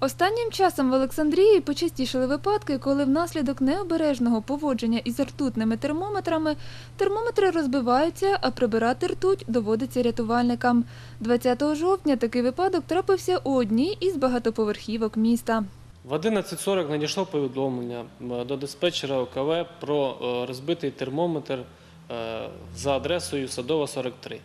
Останнім часом в Олександрії почастішали випадки, коли внаслідок необережного поводження із ртутними термометрами термометри розбиваються, а прибирати ртуть доводиться рятувальникам. 20 жовтня такий випадок трапився у одній із багатоповерхівок міста. В 11.40 надійшло повідомлення до диспетчера ОКВ про е, розбитий термометр е, за адресою Садова 43.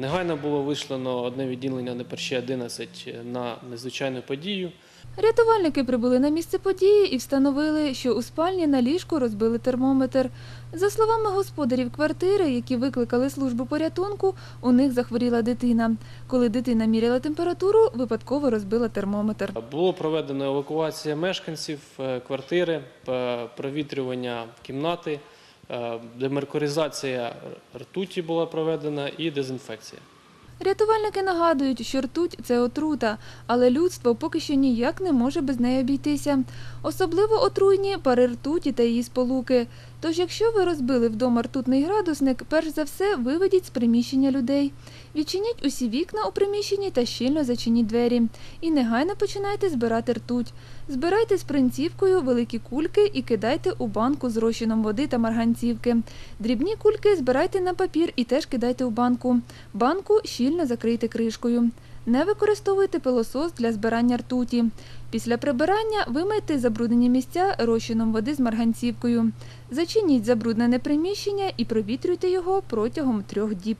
Негайно було вишлено одне відділення на перші 11 на незвичайну подію. Рятувальники прибули на місце події і встановили, що у спальні на ліжку розбили термометр. За словами господарів квартири, які викликали службу порятунку, у них захворіла дитина. Коли дитина міряла температуру, випадково розбила термометр. Було проведено евакуація мешканців е, квартири, провітрювання кімнати, е, демеркуризація ртуті була проведена і дезінфекція. Рятувальники нагадують, що ртуть – це отрута, але людство поки що ніяк не може без неї обійтися. Особливо отруйні пари ртуті та її сполуки. Тож, якщо ви розбили вдома ртутний градусник, перш за все виведіть з приміщення людей. Відчиніть усі вікна у приміщенні та щільно зачиніть двері. І негайно починайте збирати ртуть. Збирайте з принцівкою великі кульки і кидайте у банку з розчином води та марганцівки. Дрібні кульки збирайте на папір і теж кидайте у банку. Банку щільно закрийте кришкою. Не використовуйте пилосос для збирання ртуті. Після прибирання вимийте забруднені місця розчином води з марганцівкою. Зачиніть забруднене приміщення і провітрюйте його протягом трьох діб.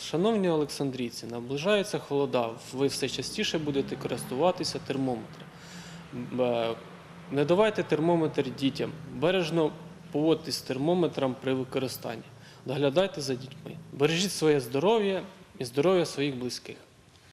Шановні олександрійці, наближається холода, ви все частіше будете користуватися термометром. Е, Не давайте термометр дітям, бережно поводьтесь з термометром при використанні. Доглядайте за дітьми. Бережіть своє здоров'я і здоров'я своїх близьких.